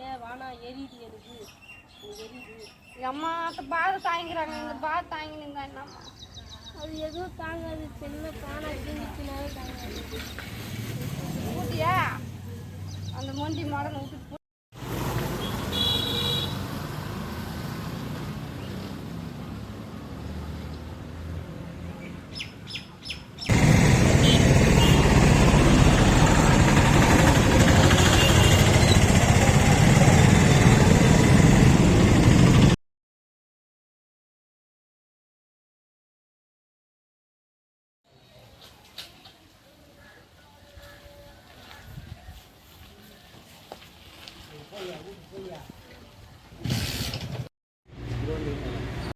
வானா எரியுது எனக்கு எரியுது அம்மா அந்த பாதை தாங்கிக்கிறாங்க. இந்த பாதை தாங்கினுங்க என்னம்மா? அது எதுவும் தாங்காது. சின்ன பானை கிழிச்சுனாவே தாங்காது. ஊட்டியா? அந்த மொண்டி மாடனை 对呀，我不会呀。